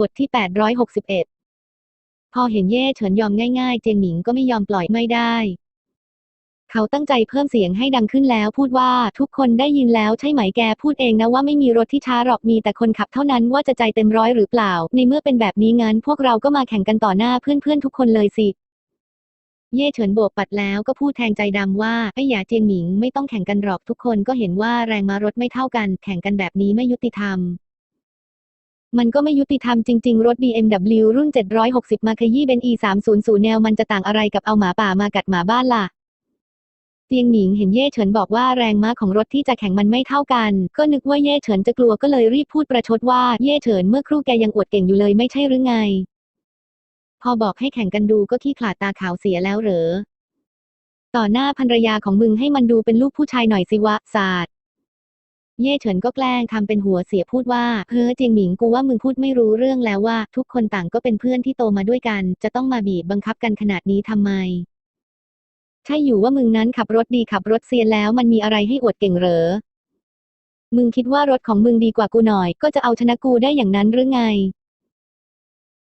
บทที่ 861 พอเห็นเย่เฉินยอมง่ายๆ เจียงหมิงก็ไม่ยอมปล่อยไม่ได้ เขาตั้งใจเพิ่มเสียงให้ดังขึ้นแล้วพูดว่าทุกคนได้ยินแล้วใช่ไหมแกพูดเองนะว่าไม่มีรถที่ช้าหรอกมีแต่คนขับเท่านั้นว่าจะใจเต็มร้อยหรือเปล่า ในเมื่อเป็นแบบนี้งั้นพวกเราก็มาแข่งกันต่อหน้าเพื่อนๆทุกคนเลยสิเย่เฉินโบกปัดแล้วก็พูดแทงใจดำว่าไอ้หยาเจียงหมิงไม่ต้องแข่งกันหรอกทุกคนก็เห็นว่าแรงมารถไม่เท่ากัน แข่งกันแบบนี้ไม่ยุติธรรม มันก็ไม่ยุติธรรมจริง ๆ รถ BMW รุ่น 760 มาขยี้เบน E300 แนวมันจะต่างอะไรกับเอาหมาป่ามากัดหมาบ้านล่ะเตียงหมิงเห็นเย่เฉินบอกว่าแรงม้าของรถที่จะแข่งมันไม่เท่ากัน ก็นึกว่าเย่เฉินจะกลัวก็เลยรีบพูดประชดว่าเย่เฉินเมื่อครู่แกยังอวดเก่งอยู่เลยไม่ใช่หรือไง พอบอกให้แข่งกันดูก็ขี้ขลาดตาขาวเสียแล้วเหรอ ต่อหน้าภรรยาของมึงให้มันดูเป็นลูกผู้ชายหน่อยสิวะศาสตร์ เย่เฉินก็แกล้งทำเป็นหัวเสียพูดว่า เฮ้อเจียงหมิงกูว่ามึงพูดไม่รู้เรื่องแล้วว่า ทุกคนต่างก็เป็นเพื่อนที่โตมาด้วยกัน จะต้องมาบีบบังคับกันขนาดนี้ทำไม ใช่อยู่ว่ามึงนั้นขับรถดีขับรถเซียนแล้วมันมีอะไรให้อวดเก่งเหรอ มึงคิดว่ารถของมึงดีกว่ากูหน่อย ก็จะเอาชนะกูได้อย่างนั้นหรือไง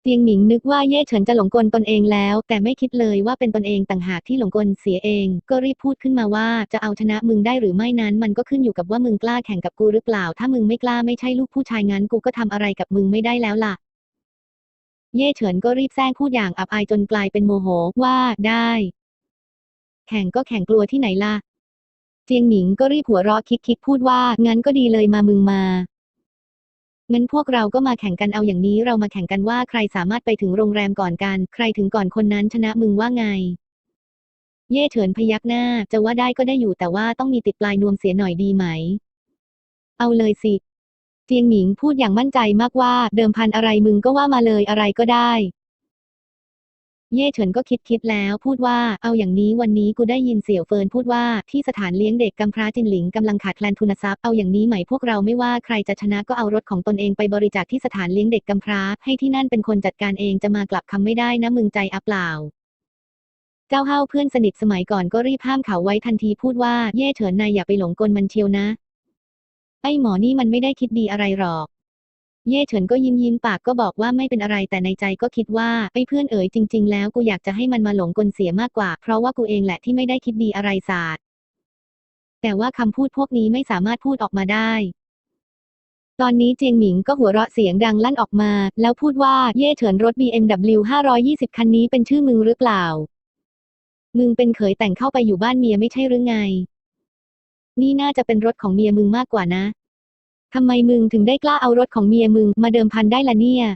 เตียงหมิงนึกว่าเย่เฉินจะหลงกลตนเองแล้ว แต่ไม่คิดเลยว่าเป็นตนเองต่างหากที่หลงกลเสียเอง ก็รีบพูดขึ้นมาว่าจะเอาชนะมึงได้หรือไม่นั้น มันก็ขึ้นอยู่กับว่ามึงกล้าแข่งกับกูหรือเปล่า ถ้ามึงไม่กล้าไม่ใช่ลูกผู้ชายงั้นกูก็ทำอะไรกับมึงไม่ได้แล้วล่ะ เย่เฉินก็รีบแซงพูดอย่างอับอายจนกลายเป็นโมโหว่าได้ แข่งก็แข่งกลัวที่ไหนล่ะ เจียงหมิงก็รีบหัวเราะคิกๆพูดว่างั้นก็ดีเลยมามึงมา งั้นพวกเราก็มาแข่งกันเอาอย่างนี้เรามาแข่งกันว่าใครสามารถไปถึงโรงแรมก่อนกัน ใครถึงก่อนคนนั้นชนะมึงว่าไง เย่เฉินพยักหน้า จะว่าได้ก็ได้อยู่แต่ว่าต้องมีติดปลายนวมเสียหน่อยดีไหม เอาเลยสิ เจียงหมิงพูดอย่างมั่นใจมากว่า เดิมพันอะไรมึงก็ว่ามาเลยอะไรก็ได้ เย่เฉินก็คิดคิดแล้วพูดว่าเอาอย่างนี้วันนี้กูได้ยินเสี่ยวเฟินพูดว่าที่สถานเลี้ยงเด็กกำพร้าจินหลิงกำลังขาดแคลนทุนทรัพย์เอาอย่างนี้ไหมพวกเราไม่ว่าใครจะชนะก็เอารถของตนเองไปบริจาคที่สถานเลี้ยงเด็กกำพร้า ให้ที่นั่นเป็นคนจัดการเองจะมากลับคำไม่ได้นะมึงใจอับเปล่าเจ้าเฮาเพื่อนสนิทสมัยก่อนก็รีบห้ามเขาไว้ทันทีพูดว่าเย่เฉินนายอย่าไปหลงกลมันเชียวนะ ไอ้หมอนี่มันไม่ได้คิดดีอะไรหรอก เย่เฉินก็ยิ้มยิ้มปากก็บอกว่าไม่เป็นอะไรแต่ในใจก็คิดว่าไอ้เพื่อนเอ๋ยจริง ๆ แล้วกูอยากจะให้มันมาหลงกลเสียมากกว่า เพราะว่ากูเองแหละที่ไม่ได้คิดดีอะไรศาสตร์แต่ว่าคำพูดพวกนี้ไม่สามารถพูดออกมาได้ ตอนนี้เจียงหมิงก็หัวเราะเสียงดังลั่นออกมา แล้วพูดว่าเย่เฉินรถ BMW 520 คันนี้เป็นชื่อมึงหรือเปล่า มึงเป็นเขยแต่งเข้าไปอยู่บ้านเมียไม่ใช่หรือไง นี่น่าจะเป็นรถของเมียมึงมากกว่านะ ทำไมมึงถึงได้กล้าเอารถของเมียมึงมาเดิมพันได้ล่ะเนี่ย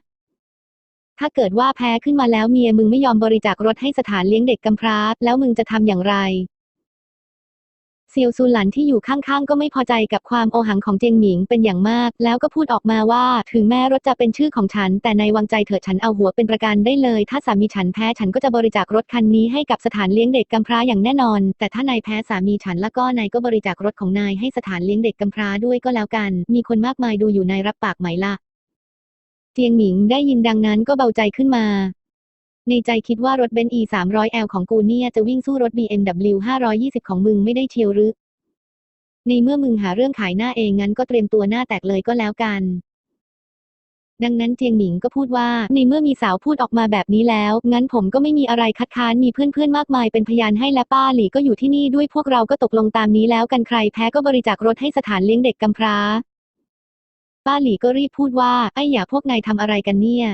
ถ้าเกิดว่าแพ้ขึ้นมาแล้วเมียมึงไม่ยอมบริจาครถให้สถานเลี้ยงเด็กกำพร้า แล้วมึงจะทำอย่างไร เซียวซูหลันที่อยู่ข้างๆ ก็ไม่พอใจกับความโอหังของเจงหมิงเป็นอย่างมาก แล้วก็พูดออกมาว่า ถึงแม้รถจะเป็นชื่อของฉัน แต่ในวางใจเถิดฉันเอาหัวเป็นประกันได้เลย ถ้าสามีฉันแพ้ฉันก็จะบริจาครถคันนี้ให้กับสถานเลี้ยงเด็กกำพร้าอย่างแน่นอน แต่ถ้านายแพ้สามีฉันแล้วก็นายก็บริจาครถของนายให้สถานเลี้ยงเด็กกำพร้าด้วยก็แล้วกัน มีคนมากมายดูอยู่นายรับปากไหมล่ะเจียงหมิงได้ยินดังนั้นก็เบาใจขึ้นมา ในใจคิดว่ารถเบนซ์ E 300 L ของกูเนี่ยจะวิ่งสู้รถ BMW 520 ของมึงไม่ได้เชียวหรือ ในเมื่อมึงหาเรื่องขายหน้าเองงั้นก็เตรียมตัวหน้าแตกเลยก็แล้วกัน ดังนั้นเจียงหมิงก็พูดว่า ในเมื่อมีสาวพูดออกมาแบบนี้แล้ว งั้นผมก็ไม่มีอะไรคัดค้านมีเพื่อนๆมากมายเป็นพยานให้และป้าหลี่ก็อยู่ที่นี่ด้วยพวกเราก็ตกลงตามนี้แล้วกันใครแพ้ก็บริจาครถให้สถานเลี้ยงเด็กกำพร้า ป้าหลี่ก็รีบพูดว่าไอ้อย่าพวกนายทำอะไรกันเนี่ย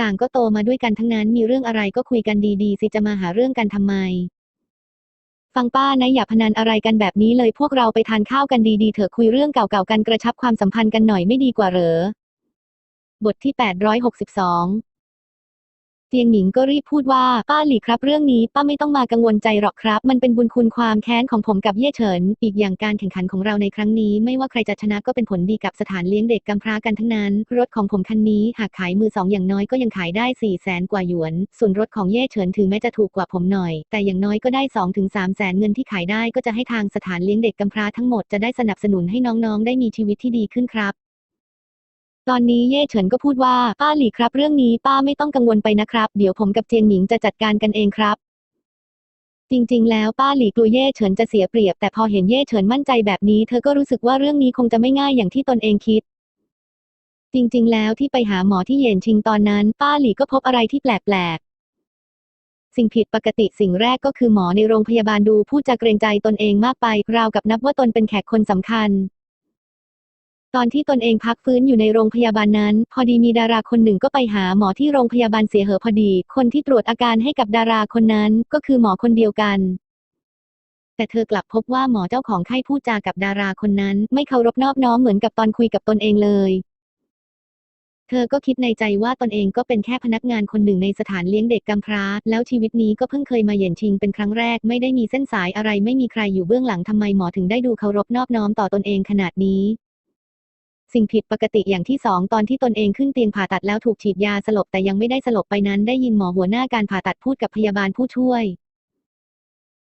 ต่างก็โตมาด้วยกันทั้งนั้นมีเรื่องอะไรก็คุยกันดีๆ สิจะมาหาเรื่องกันทำไม ฟังป้านะอย่าพนันอะไรกันแบบนี้เลยพวกเราไปทานข้าวกันดีๆเถอะคุยเรื่องเก่าๆกันกระชับความสัมพันธ์กันหน่อยไม่ดีกว่าเหรอบทที่ 862 เตียงหนิงก็รีบพูดว่าป้าหลี่ครับเรื่องนี้ป้าไม่ต้องมากังวลใจหรอกครับ มันเป็นบุญคุณความแค้นของผมกับเย่เฉิน อีกอย่างการแข่งขันของเราในครั้งนี้ ไม่ว่าใครจะชนะก็เป็นผลดีกับสถานเลี้ยงเด็กกำพร้ากันทั้งนั้น รถของผมคันนี้หากขายมือสองอย่างน้อยก็ยังขายได้4ี่แสนกว่าหยวน ส่วนรถของเย่เฉินถึงแม้จะถูกกว่าผมหน่อย แต่อย่างน้อยก็ได้2อถึงสามแสนเงินที่ขายได้ก็จะให้ทางสถานเลี้ยงเด็กกำพร้าทั้งหมดจะได้สนับสนุนให้น้องๆ ได้มีชีวิตที่ดีขึ้นครับ ตอนนี้เย่เฉินก็พูดว่าป้าหลี่ครับเรื่องนี้ป้าไม่ต้องกังวลไปนะครับ เดี๋ยวผมกับเจียงหมิงจะจัดการกันเองครับ จริง ๆ แล้วป้าหลี่กลัวเย่เฉินจะเสียเปรียบ แต่พอเห็นเย่เฉินมั่นใจแบบนี้ เธอก็รู้สึกว่าเรื่องนี้คงจะไม่ง่ายอย่างที่ตนเองคิด จริง ๆ แล้วที่ไปหาหมอที่เยียนชิงตอนนั้น ป้าหลี่ก็พบอะไรที่แปลกๆสิ่งผิดปกติสิ่งแรกก็คือหมอในโรงพยาบาลดูพูดจาเกรงใจตนเองมากไปราวกับนับว่าตนเป็นแขกคนสำคัญ ตอนที่ตนเองพักฟื้นอยู่ในโรงพยาบาลนั้น พอดีมีดาราคนหนึ่งก็ไปหาหมอที่โรงพยาบาลเสียเหอะพอดี คนที่ตรวจอาการให้กับดาราคนนั้นก็คือหมอคนเดียวกัน แต่เธอกลับพบว่าหมอเจ้าของไข้พูดจากับดาราคนนั้น ไม่เคารพนอบน้อมเหมือนกับตอนคุยกับตนเองเลย เธอก็คิดในใจว่าตนเองก็เป็นแค่พนักงานคนหนึ่งในสถานเลี้ยงเด็กกำพร้า แล้วชีวิตนี้ก็เพิ่งเคยมาเหยียนชิงเป็นครั้งแรก ไม่ได้มีเส้นสายอะไร ไม่มีใครอยู่เบื้องหลังทำไมหมอถึงได้ดูเคารพนอบน้อมต่อตนเองขนาดนี้ สิ่งผิดปกติอย่างที่สองตอนที่ตนเองขึ้นเตียงผ่าตัดแล้วถูกฉีดยาสลบแต่ยังไม่ได้สลบไปนั้นได้ยินหมอหัวหน้าการผ่าตัดพูดกับพยาบาลผู้ช่วย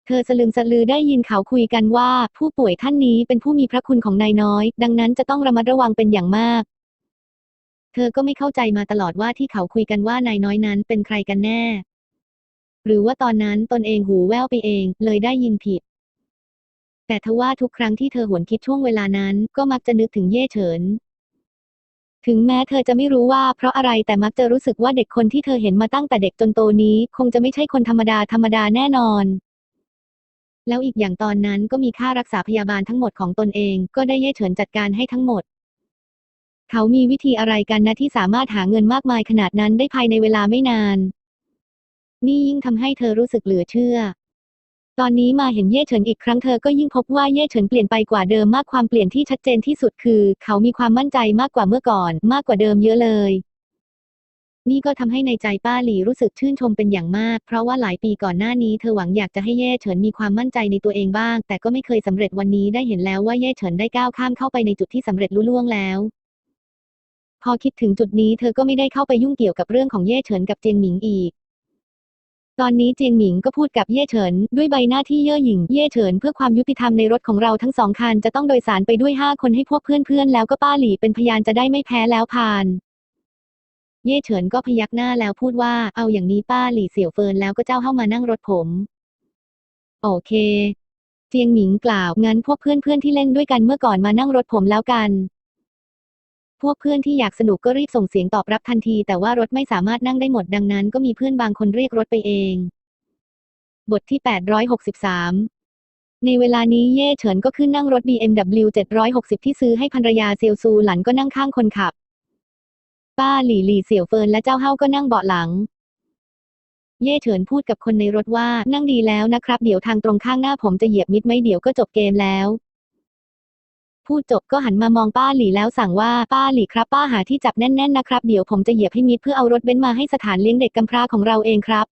เธอสลึมสลือได้ยินเขาคุยกันว่า ผู้ป่วยท่านนี้เป็นผู้มีพระคุณของนายน้อย ดังนั้นจะต้องระมัดระวังเป็นอย่างมาก เธอก็ไม่เข้าใจมาตลอดว่าที่เขาคุยกันว่านายน้อยนั้นเป็นใครกันแน่ หรือว่าตอนนั้นตนเองหูแว่วไปเอง เลยได้ยินผิด แต่ทว่าทุกครั้งที่เธอหวนคิดช่วงเวลานั้น ก็มักจะนึกถึงเย่เฉิน ถึงแม้เธอจะไม่รู้ว่าเพราะอะไรแต่มักจะรู้สึกว่าเด็กคนที่เธอเห็นมาตั้งแต่เด็กจนโตนี้ คงจะไม่ใช่คนธรรมดาธรรมดาแน่นอน แล้วอีกอย่างตอนนั้นก็มีค่ารักษาพยาบาลทั้งหมดของตนเอง ก็ได้เย่เฉินจัดการให้ทั้งหมดเขามีวิธีอะไรกันนะที่สามารถหาเงินมากมายขนาดนั้นได้ภายในเวลาไม่นาน นี่ยิ่งทำให้เธอรู้สึกเหลือเชื่อ ตอนนี้มาเห็นเย่เฉินอีกครั้งเธอก็ยิ่งพบว่าเย่เฉินเปลี่ยนไปกว่าเดิมมากความเปลี่ยนที่ชัดเจนที่สุดคือ เขามีความมั่นใจมากกว่าเมื่อก่อน มากกว่าเดิมเยอะเลย นี่ก็ทำให้ในใจป้าหลีรู้สึกชื่นชมเป็นอย่างมาก เพราะว่าหลายปีก่อนหน้านี้เธอหวังอยากจะให้เย่เฉินมีความมั่นใจในตัวเองบ้าง แต่ก็ไม่เคยสำเร็จวันนี้ได้เห็นแล้วว่าเย่เฉินได้ก้าวข้ามเข้าไปในจุดที่สำเร็จลุล่วงแล้วพอคิดถึงจุดนี้เธอก็ไม่ได้เข้าไปยุ่งเกี่ยวกับเรื่องของเย่เฉินกับเจียงหมิงอีก ตอนนี้เจียงหมิงก็พูดกับเย่เฉิน ด้วยใบหน้าที่เย่อหยิ่งเย่เฉินเพื่อความยุติธรรมในรถของเราทั้งสองคันจะต้องโดยสารไปด้วยห้าคนให้พวกเพื่อนๆแล้วก็ป้าหลี่เป็นพยานจะได้ไม่แพ้แล้วผ่าน เย่เฉินก็พยักหน้าแล้วพูดว่าเอาอย่างนี้ป้าหลี่เสี่ยวเฟินแล้วก็เจ้าเข้ามานั่งรถผม โอเค เจียงหมิงกล่าวงั้นพวกเพื่อนๆที่เล่นด้วยกันเมื่อก่อนมานั่งรถผมแล้วกัน พวกเพื่อนที่อยากสนุกก็รีบส่งเสียงตอบรับทันที แต่ว่ารถไม่สามารถนั่งได้หมดดังนั้น ก็มีเพื่อนบางคนเรียกรถไปเอง บทที่ 863ในเวลานี้เย่เฉินก็ขึ้นนั่งรถ BMW 760 ที่ซื้อให้ภรรยาเซียวซูหลันก็นั่งข้างคนขับ ป้าหลี่หลี่เสี่ยวเฟินและเจ้าเฮาก็นั่งเบาะหลัง เย่เฉินพูดกับคนในรถว่านั่งดีแล้วนะครับ เดี๋ยวทางตรงข้างหน้าผมจะเหยียบมิดไม่เดี๋ยวก็จบเกมแล้ว พูดจบก็หันมามองป้าหลี่แล้วสั่งว่าป้าหลี่ครับป้าหาที่จับแน่นๆนะครับ เดี๋ยวผมจะเหยียบให้มิดเพื่อเอารถเบนซ์มาให้สถานเลี้ยงเด็กกำพร้าของเราเองครับ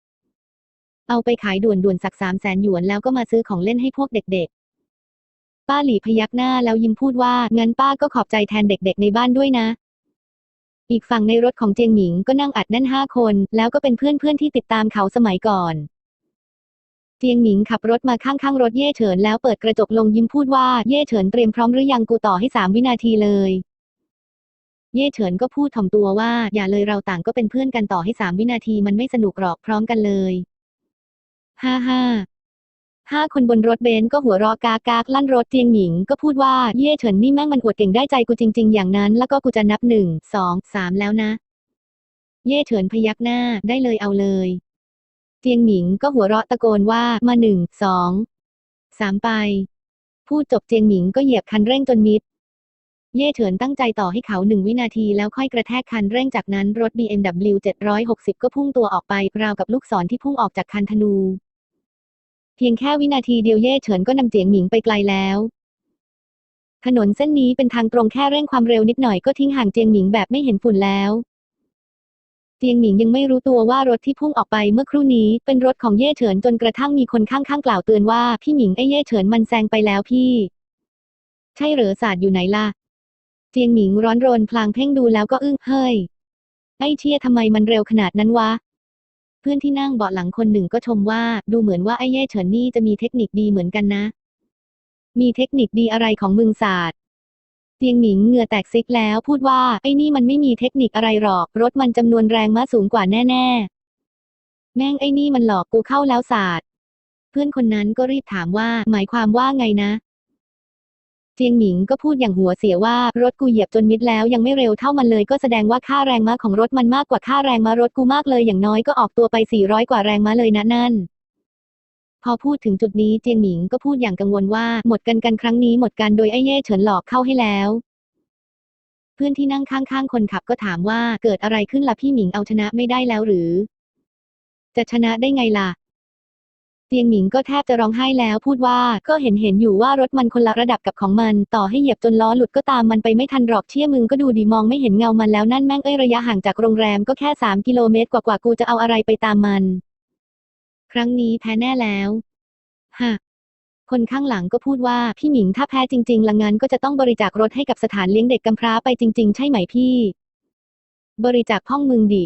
เอาไปขายด่วนๆสักสามแสนหยวนแล้วก็มาซื้อของเล่นให้พวกเด็กๆ ป้าหลี่พยักหน้าแล้วยิ้มพูดว่างั้นป้าก็ขอบใจแทนเด็ก ๆ ในบ้านด้วยนะ อีกฝั่งในรถของเจียงหมิงก็นั่งอัดแน่นห้าคน แล้วก็เป็นเพื่อนๆที่ติดตามเขาสมัยก่อน เจียงหมิงขับรถมาข้างๆรถเย่เฉินแล้วเปิดกระจกลงยิ้มพูดว่าเย่เฉินเตรียมพร้อมหรือยังกูต่อให้สามวินาทีเลย เย่เฉินก็พูดถ่อมตัวว่าอย่าเลยเราต่างก็เป็นเพื่อนกันต่อให้สามวินาทีมันไม่สนุกหรอกพร้อมกันเลยห้าห้าห้าคนบนรถเบนซ์ก็หัวเราะกากากลั่นรถเจียงหมิงก็พูดว่าเย่เฉินนี่แม่งมันอวดเก่งได้ใจกูจริง ๆ อย่างนั้น แล้วก็กูจะนับหนึ่งสองสามแล้วนะ เย่เฉินพยักหน้าได้เลยเอาเลย เจียงหมิงก็หัวเราะตะโกนว่ามาหนึ่งสองสามไปพูดจบเจียงหมิงก็เหยียบคันเร่งจนมิด เย่เฉินตั้งใจต่อให้เขาหนึ่งวินาทีแล้วค่อยกระแทกคันเร่งจากนั้นรถ BMW 760 ก็พุ่งตัวออกไปราวกับลูกศรที่พุ่งออกจากคันธนู เพียงแค่วินาทีเดียวเย่เฉินก็นำเจียงหมิงไปไกลแล้ว ถนนเส้นนี้เป็นทางตรงแค่เร่งความเร็วนิดหน่อยก็ทิ้งห่างเจียงหมิงแบบไม่เห็นฝุ่นแล้ว เจียงหมิงยังไม่รู้ตัวว่ารถที่พุ่งออกไปเมื่อครู่นี้ เป็นรถของเย่เฉินจนกระทั่งมีคนข้างๆกล่าวเตือนว่าพี่หมิงไอ้เย่เฉินมันแซงไปแล้วพี่ ใช่เหรอศาสตร์อยู่ไหนล่ะเจียงหมิงร้อนรนพลางเพ่งดูแล้วก็อึ้งเฮ้ยไอ้เชี่ยทำไมมันเร็วขนาดนั้นวะ เพื่อนที่นั่งเบาะหลังคนหนึ่งก็ชมว่า ดูเหมือนว่าไอ้เย่เฉินนี่จะมีเทคนิคดีเหมือนกันนะ มีเทคนิคดีอะไรของมึงศาสตร์ เจียงหมิงเหงื่อแตกซิกแล้วพูดว่าไอ้นี่มันไม่มีเทคนิคอะไรหรอก รถมันจำนวนแรงม้าสูงกว่าแน่ๆ แม่งไอ้นี่มันหลอกกูเข้าแล้วศาสตร์ เพื่อนคนนั้นก็รีบถามว่า หมายความว่าไงนะ เจียงหมิงก็พูดอย่างหัวเสียว่ารถกูเหยียบจนมิดแล้วยังไม่เร็วเท่ามันเลยก็แสดงว่าค่าแรงม้าของรถมันมากกว่าค่าแรงม้ารถกูมากเลยอย่างน้อยก็ออกตัวไป400กว่าแรงม้าเลยนะนั่น พอพูดถึงจุดนี้เจียงหมิงก็พูดอย่างกังวลว่าหมดกันกันครั้งนี้หมดกันโดยไอ้เย่เฉินหลอกเข้าให้แล้ว เพื่อนที่นั่งข้างๆคนขับก็ถามว่าเกิดอะไรขึ้นล่ะพี่หมิงเอาชนะไม่ได้แล้วหรือ จะชนะได้ไงล่ะเตียงหมิงก็แทบจะร้องไห้แล้วพูดว่าก็เห็นเห็นอยู่ว่ารถมันคนละระดับกับของมัน ต่อให้เหยียบจนล้อหลุดก็ตามมันไปไม่ทันหรอกเชี่ยมึงก็ดูดีมองไม่เห็นเงามันแล้วนั่นแม่งเอ้ยระยะห่างจากโรงแรมก็แค่สามกิโลเมตรกว่าๆกูจะเอาอะไรไปตามมัน ครั้งนี้แพ้แน่แล้วฮะคนข้างหลังก็พูดว่า พี่หมิงถ้าแพ้จริงๆ ละงั้นก็จะต้องบริจาครถให้กับสถานเลี้ยงเด็กกำพร้าไปจริง ๆ ใช่ไหมพี่ บริจาคห้องมึงดิ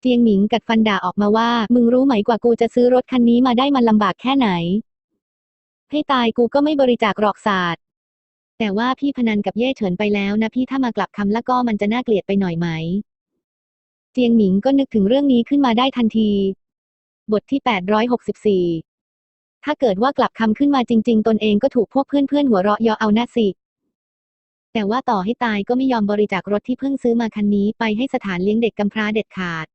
เจียงหมิงกัดฟันด่าออกมาว่า มึงรู้ไหมกว่ากูจะซื้อรถคันนี้มาได้มันลำบากแค่ไหน ให้ตายกูก็ไม่บริจาคหรอกศาสตร์ แต่ว่าพี่พนันกับเย่เฉินไปแล้วนะพี่ถ้ามากลับคำละก็มันจะน่าเกลียดไปหน่อยไหมเจียงหมิงก็นึกถึงเรื่องนี้ขึ้นมาได้ทันที บทที่ 864 ถ้าเกิดว่ากลับคำขึ้นมาจริง ๆ ตนเองก็ถูกพวกเพื่อนๆหัวเราะเยาะเอาหน้าสิ แต่ว่าต่อให้ตายก็ไม่ยอมบริจาครถที่เพิ่งซื้อมาคันนี้ไปให้สถานเลี้ยงเด็กกำพร้าเด็ดขาด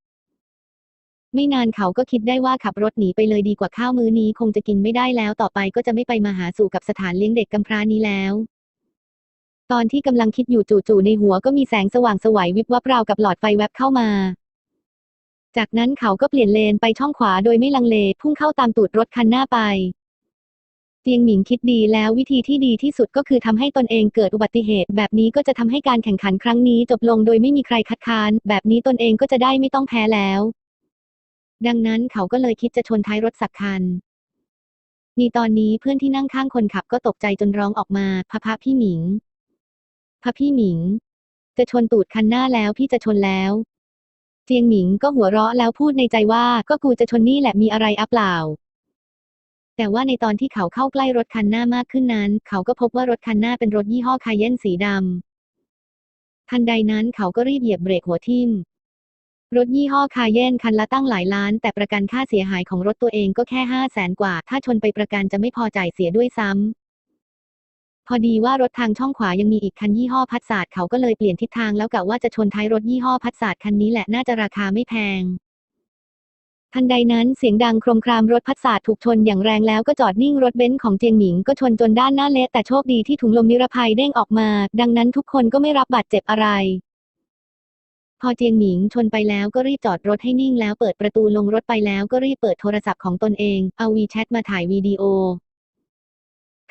ไม่นานเขาก็คิดได้ว่าขับรถหนีไปเลยดีกว่าข้าวมื้อนี้คงจะกินไม่ได้แล้วต่อไปก็จะไม่ไปมาหาสู่กับสถานเลี้ยงเด็กกำพร้านี้แล้วตอนที่กำลังคิดอยู่จู่ๆในหัวก็มีแสงสว่างสวัยวิบวับราวกับหลอดไฟแวบเข้ามา จากนั้นเขาก็เปลี่ยนเลนไปช่องขวาโดยไม่ลังเล พุ่งเข้าตามตูดรถคันหน้าไป เตียงหมิงคิดดีแล้ววิธีที่ดีที่สุดก็คือทำให้ตนเองเกิดอุบัติเหตุ แบบนี้ก็จะทำให้การแข่งขันครั้งนี้จบลงโดยไม่มีใครคัดค้าน แบบนี้ตนเองก็จะได้ไม่ต้องแพ้แล้ว ดังนั้นเขาก็เลยคิดจะชนท้ายรถสักคันมีตอนนี้เพื่อนที่นั่งข้างคนขับก็ตกใจจนร้องออกมาพะพะพี่หมิงพะพี่หมิง จะชนตูดคันหน้าแล้วพี่จะชนแล้ว เจียงหมิงก็หัวเราะแล้วพูดในใจว่าก็กูจะชนนี่แหละมีอะไรอัปเปล่า แต่ว่าในตอนที่เขาเข้าใกล้รถคันหน้ามากขึ้นนั้น เขาก็พบว่ารถคันหน้าเป็นรถยี่ห้อคายเยนสีดำทันใดนั้นเขาก็รีบเหยียบเบรกหัวทิ่มรถยี่ห้อคาเยนคันละตั้งหลายล้าน แต่ประกันค่าเสียหายของรถตัวเองก็แค่ห้าแสนกว่า ถ้าชนไปประกันจะไม่พอจ่ายเสียด้วยซ้ำ อดีว่ารถทางช่องขวายังมีอีกคันยี่ห้อพัดศาสตร์เขาก็เลยเปลี่ยนทิศทางแล้วกะว่าจะชนท้ายรถยี่ห้อพัดศาสตร์คันนี้แหละน่าจะราคาไม่แพง ทันใดนั้นเสียงดังโครมครามรถพัดศาสตร์ถูกชนอย่างแรงแล้วก็จอดนิ่งรถเบนซ์ของเจียงหมิงก็ชนจนด้านหน้าเละแต่โชคดีที่ถุงลมนิรภัยเด้งออกมา ดังนั้นทุกคนก็ไม่รับบาดเจ็บอะไรพอเจียงหมิงชนไปแล้วก็รีบจอดรถให้นิ่งแล้วเปิดประตูลงรถไปแล้วก็รีบเปิดโทรศัพท์ของตนเอง เอาวีแชทมาถ่ายวีดีโอ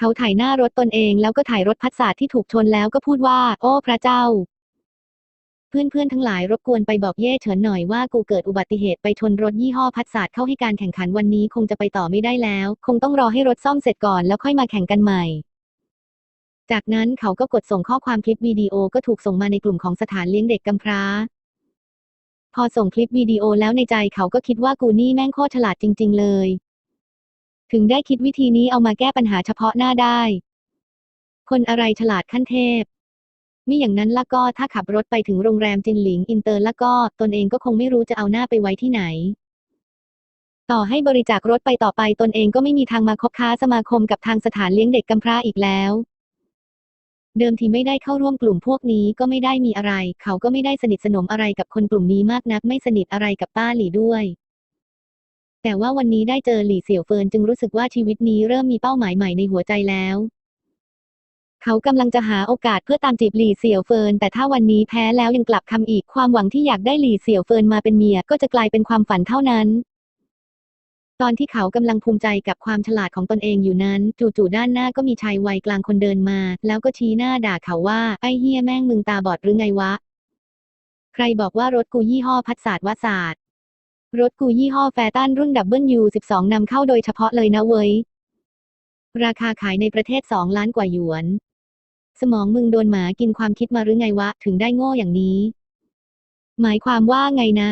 เขาถ่ายหน้ารถตนเองแล้วก็ถ่ายรถพัดศาสตร์ที่ถูกชนแล้วก็พูดว่า โอ้พระเจ้า เพื่อนๆทั้งหลายรบกวนไปบอกเย่เฉินหน่อยว่ากูเกิดอุบัติเหตุไปชนรถยี่ห้อพัดศาสตร์เข้าให้การแข่งขันวันนี้คงจะไปต่อไม่ได้แล้ว คงต้องรอให้รถซ่อมเสร็จก่อนแล้วค่อยมาแข่งกันใหม่จากนั้นเขาก็กดส่งข้อความคลิปวิดีโอก็ถูกส่งมาในกลุ่มของสถานเลี้ยงเด็กกำพร้า พอส่งคลิปวิดีโอแล้วในใจเขาก็คิดว่ากูนี่แม่งโคตรฉลาดจริง ๆ เลย ถึงได้คิดวิธีนี้เอามาแก้ปัญหาเฉพาะหน้าได้ คนอะไรฉลาดขั้นเทพมิอย่างนั้นละก็ถ้าขับรถไปถึงโรงแรมจินหลิงอินเตอร์ละก็ตนเองก็คงไม่รู้จะเอาหน้าไปไว้ที่ไหน ต่อให้บริจาครถไปต่อไปตนเองก็ไม่มีทางมาคบค้าสมาคมกับทางสถานเลี้ยงเด็กกำพร้าอีกแล้ว เดิมทีไม่ได้เข้าร่วมกลุ่มพวกนี้ก็ไม่ได้มีอะไร เขาก็ไม่ได้สนิทสนมอะไรกับคนกลุ่มนี้มากนัก ไม่สนิทอะไรกับป้าหลี่ด้วย แต่ว่าวันนี้ได้เจอหลี่เสี่ยวเฟินจึงรู้สึกว่าชีวิตนี้เริ่มมีเป้าหมายใหม่ในหัวใจแล้ว เขากำลังจะหาโอกาสเพื่อตามจีบหลี่เสี่ยวเฟิน แต่ถ้าวันนี้แพ้แล้วยังกลับคำอีกความหวังที่อยากได้หลี่เสี่ยวเฟินมาเป็นเมียก็จะกลายเป็นความฝันเท่านั้น ตอนที่เขากำลังภูมิใจกับความฉลาดของตนเองอยู่นั้น จู่ๆด้านหน้าก็มีชายวัยกลางคนเดินมา แล้วก็ชี้หน้าด่าเขาว่าไอ้เฮียแม่งมึงตาบอดหรือไงวะ ใครบอกว่ารถกูยี่ห้อพัดศาสตร์วศาสตร์ รถกูยี่ห้อแฟตันรุ่นดับเบิลยู12 นำเข้าโดยเฉพาะเลยนะเว้ย ราคาขายในประเทศ 2 ล้านกว่าหยวน สมองมึงโดนหมากินความคิดมาหรือไงวะ ถึงได้โง่อย่างนี้ หมายความว่าไงนะ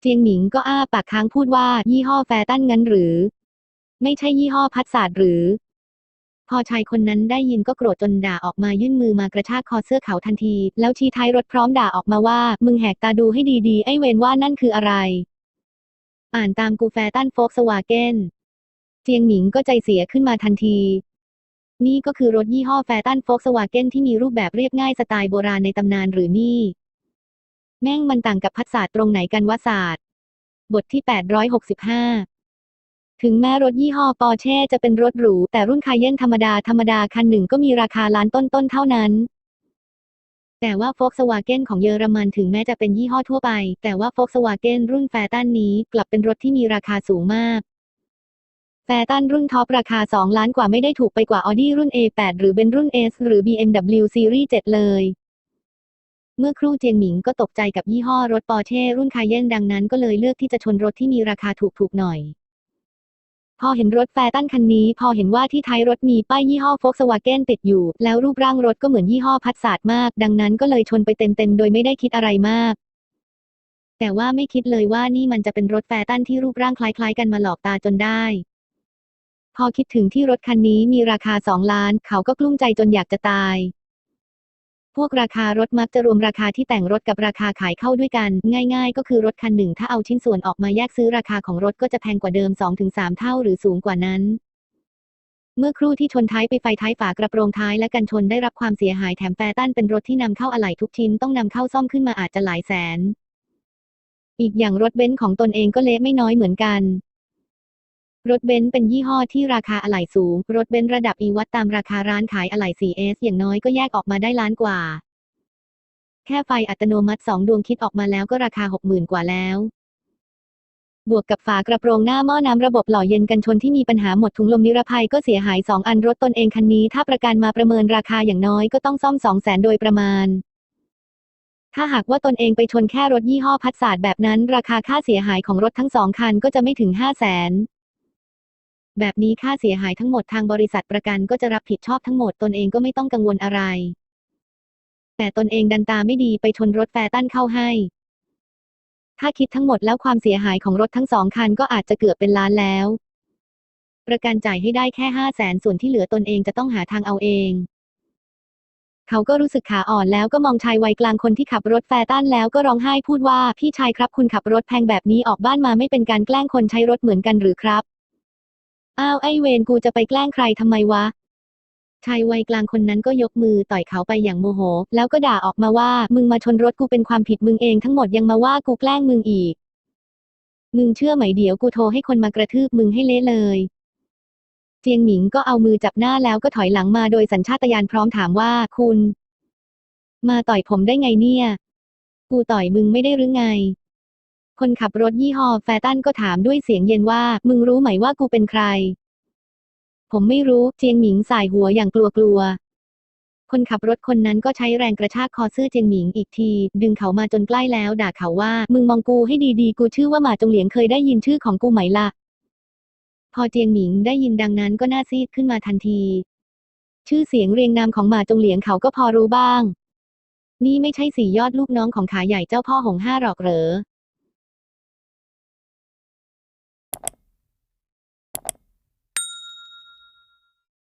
เจียงหมิงก็อ้าปากค้างพูดว่ายี่ห้อแฟตันงั้นหรือ ไม่ใช่ยี่ห้อพัดศาสตร์หรือ พอชายคนนั้นได้ยินก็โกรธจนด่าออกมายื่นมือมากระชากคอเสื้อเขาทันที แล้วชี้ท้ายรถพร้อมด่าออกมาว่า มึงแหกตาดูให้ดีๆ ไอ้เวนว่านั่นคืออะไร อ่านตามกูแฟตันโฟกสวาเกนเจียงหมิงก็ใจเสียขึ้นมาทันที นี่ก็คือรถยี่ห้อแฟตันโฟกสวาเกนที่มีรูปแบบเรียบง่ายสไตล์โบราณในตำนานหรือนี่ แม่งมันต่างกับพัดศาสตร์ตรงไหนกันวะศาสตร์ บทที่ 865ถึงแม้รถยี่ห้อปอร์เช่จะเป็นรถหรู แต่รุ่นคายเยนธรรมดา ธรรมดาคันหนึ่งก็มีราคาล้านต้นๆเท่านั้น แต่ว่า Volkswagen ของเยอรมันถึงแม้จะเป็นยี่ห้อทั่วไป แต่ว่า Volkswagen รุ่นแฟตันนี้กลับเป็นรถที่มีราคาสูงมาก แฟตันรุ่นท็อปราคา 2 ล้านกว่าไม่ได้ถูกไปกว่า Audi รุ่น A8 หรือเบนรุ่น S หรือ BMW Series 7 เลย เมื่อครู่เจียงหมิงก็ตกใจกับยี่ห้อรถปอร์เช่รุ่นคาเยนดังนั้นก็เลยเลือกที่จะชนรถที่มีราคาถูกๆหน่อย อเห็นรถแฟตันคันนี้ พอเห็นว่าที่ท้ายรถมีป้ายยี่ห้อ Volkswagen ติดอยู่ แล้วรูปร่างรถก็เหมือนยี่ห้อพัดศาสตร์มาก ดังนั้นก็เลยชนไปเต็มๆ โดยไม่ได้คิดอะไรมาก แต่ว่าไม่คิดเลยว่านี่มันจะเป็นรถแฟตันที่รูปร่างคล้าย ๆ กันมาหลอกตาจนได้ พอคิดถึงที่รถคันนี้มีราคาสองล้าน เขาก็กลุ้มใจจนอยากจะตาย พวกราคารถมักจะรวมราคาที่แต่งรถกับราคาขายเข้าด้วยกัน ง่าย ๆ ก็คือรถคันหนึ่งถ้าเอาชิ้นส่วนออกมาแยกซื้อราคาของรถก็จะแพงกว่าเดิม 2-3 เท่าหรือสูงกว่านั้น เมื่อครู่ที่ชนท้ายไปไฟท้ายฝากระโปรงท้ายและกันชนได้รับความเสียหายแถมแฟตันเป็นรถที่นำเข้าอะไหล่ทุกชิ้นต้องนำเข้าซ่อมขึ้นมาอาจจะหลายแสน อีกอย่างรถเบนซ์ของตนเองก็เละไม่น้อยเหมือนกัน รถเบนซ์เป็นยี่ห้อที่ราคาอะไหล่สูง รถเบนซ์ระดับ E วัดตามราคาร้านขายอะไหล่ 4S อย่างน้อยก็แยกออกมาได้ล้านกว่า แค่ไฟอัตโนมัติสองดวงคิดออกมาแล้วก็ราคา 60,000 กว่าแล้ว บวกกับฝากระโปรงหน้าหม้อน้ำระบบหล่อเย็นกันชนที่มีปัญหาหมดถุงลมนิรภัยก็เสียหาย 2 อันรถตนเองคันนี้ ถ้าประกันมาประเมินราคาอย่างน้อยก็ต้องซ่อม 2 0 0แสนโดยประมาณถ้าหากว่าตนเองไปชนแค่รถยี่ห้อพัดศาสแบบนั้น ราคาค่าเสียหายของรถทั้งสองคันก็จะไม่ถึง 5 0 0แสน แบบนี้ค่าเสียหายทั้งหมดทางบริษัทประกันก็จะรับผิดชอบทั้งหมดตนเองก็ไม่ต้องกังวลอะไร แต่ตนเองดันตาไม่ดีไปชนรถแฟตันเข้าให้ ถ้าคิดทั้งหมดแล้วความเสียหายของรถทั้งสองคันก็อาจจะเกือบเป็นล้านแล้ว ประกันจ่ายให้ได้แค่ห้าแสนส่วนที่เหลือตนเองจะต้องหาทางเอาเอง เขาก็รู้สึกขาอ่อนแล้วก็มองชายวัยกลางคนที่ขับรถแฟตันแล้วก็ร้องไห้พูดว่าพี่ชายครับคุณขับรถแพงแบบนี้ออกบ้านมาไม่เป็นการแกล้งคนใช้รถเหมือนกันหรือครับ อ้าวไอเวรกูจะไปแกล้งใครทำไมวะชายวัยกลางคนนั้นก็ยกมือต่อยเขาไปอย่างโมโห แล้วก็ด่าออกมาว่า มึงมาชนรถกูเป็นความผิดมึงเองทั้งหมดยังมาว่ากูแกล้งมึงอีก มึงเชื่อไหมเดี๋ยวกูโทรให้คนมากระทืบมึงให้เละเลย เจียงหมิงก็เอามือจับหน้าแล้วก็ถอยหลังมาโดยสัญชาตญาณพร้อมถามว่าคุณ มาต่อยผมได้ไงเนี่ย กูต่อยมึงไม่ได้หรือไง คนขับรถยี่ห้อแฟตันก็ถามด้วยเสียงเย็นว่า มึงรู้ไหมว่ากูเป็นใคร ผมไม่รู้เจียงหมิงสายหัวอย่างกลัวๆคนขับรถคนนั้นก็ใช้แรงกระชากคอเสื้อเจียงหมิงอีกที ดึงเขามาจนใกล้แล้ว ด่าเขาว่า มึงมองกูให้ดีๆ กูชื่อว่าหมาจงเหลียงเคยได้ยินชื่อของกูไหมล่ะ พอเจียงหมิงได้ยินดังนั้นก็หน้าซีดขึ้นมาทันที ชื่อเสียงเรียงนามของหมาจงเหลียงเขาก็พอรู้บ้าง นี่ไม่ใช่สี่ยอดลูกน้องของขาใหญ่เจ้าพ่อหงห้าหรอกเหรอ